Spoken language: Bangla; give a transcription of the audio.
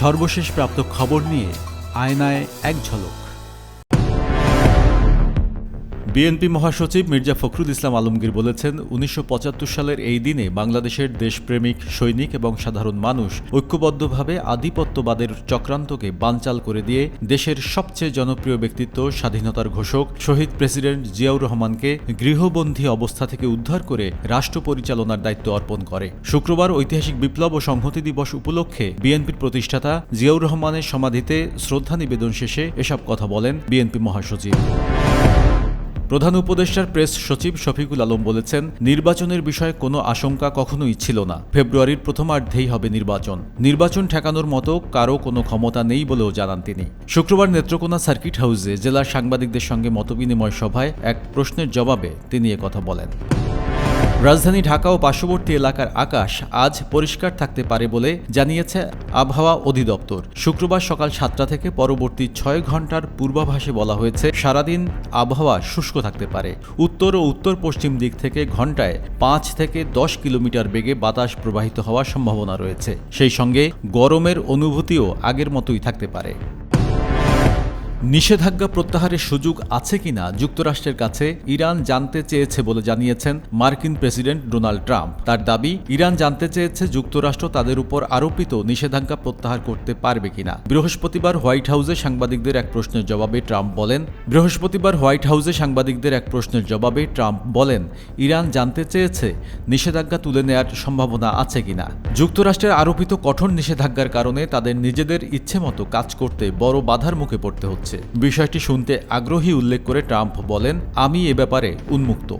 সর্বশেষ প্রাপ্ত খবর নিয়ে আয়নায় এক ঝলক। বিএনপি মহাসচিব মির্জা ফখরুল ইসলাম আলমগীর বলেছেন, উনিশশো পঁচাত্তর সালের এই দিনে বাংলাদেশের দেশপ্রেমিক, সৈনিক এবং সাধারণ মানুষ ঐক্যবদ্ধভাবে আধিপত্যবাদের চক্রান্তকে বানচাল করে দিয়ে দেশের সবচেয়ে জনপ্রিয় ব্যক্তিত্ব, স্বাধীনতার ঘোষক, শহীদ প্রেসিডেন্ট জিয়াউর রহমানকে গৃহবন্দী অবস্থা থেকে উদ্ধার করে রাষ্ট্র পরিচালনার দায়িত্ব অর্পণ করে। শুক্রবার ঐতিহাসিক বিপ্লব ও সংহতি দিবস উপলক্ষে বিএনপির প্রতিষ্ঠাতা জিয়াউর রহমানের সমাধিতে শ্রদ্ধা নিবেদন শেষে এসব কথা বলেন বিএনপি মহাসচিব। প্রধান উপদেষ্টার প্রেস সচিব শফিকুল আলম বলেছেন, নির্বাচনের বিষয়ে কোনো আশঙ্কা কখনোই ছিল না। ফেব্রুয়ারির প্রথমার্ধেই হবে নির্বাচন। নির্বাচন ঠেকানোর মতো কারও কোনো ক্ষমতা নেই বলেও জানান তিনি। শুক্রবার নেত্রকোনা সার্কিট হাউসে জেলার সাংবাদিকদের সঙ্গে মতবিনিময় সভায় এক প্রশ্নের জবাবে তিনি কথা বলেন। রাজধানী ঢাকা ও পার্শ্ববর্তী এলাকার আকাশ আজ পরিষ্কার থাকতে পারে বলে জানিয়েছে আবহাওয়া অধিদপ্তর। শুক্রবার সকাল সাতটা থেকে পরবর্তী ছয় ঘণ্টার পূর্বাভাসে বলা হয়েছে, সারাদিন আবহাওয়া শুষ্ক থাকতে পারে। উত্তর ও উত্তর পশ্চিম দিক থেকে ঘন্টায় পাঁচ থেকে দশ কিলোমিটার বেগে বাতাস প্রবাহিত হওয়ার সম্ভাবনা রয়েছে। সেই সঙ্গে গরমের অনুভূতিও আগের মতোই থাকতে পারে। নিষেধাজ্ঞা প্রত্যাহারের সুযোগ আছে কিনা যুক্তরাষ্ট্রের কাছে ইরান জানতে চেয়েছে বলে জানিয়েছেন মার্কিন প্রেসিডেন্ট ডোনাল্ড ট্রাম্প। তার দাবি, ইরান জানতে চেয়েছে যুক্তরাষ্ট্র তাদের উপর আরোপিত নিষেধাজ্ঞা প্রত্যাহার করতে পারবে কিনা। বৃহস্পতিবার হোয়াইট হাউসে সাংবাদিকদের এক প্রশ্নের জবাবে ট্রাম্প বলেন, বৃহস্পতিবার হোয়াইট হাউসে সাংবাদিকদের এক প্রশ্নের জবাবে ট্রাম্প বলেন, ইরান জানতে চেয়েছে নিষেধাজ্ঞা তুলে নেয়ার সম্ভাবনা আছে কিনা। যুক্তরাষ্ট্রের আরোপিত কঠোর নিষেধাজ্ঞার কারণে তাদের নিজেদের ইচ্ছে মতো কাজ করতে বড় বাধার মুখে পড়তে হচ্ছে। বিষয়টি শুনতে আগ্রহী উল্লেখ করে ট্রাম্প বলেন আমি এ ব্যাপারে উন্মুক্ত।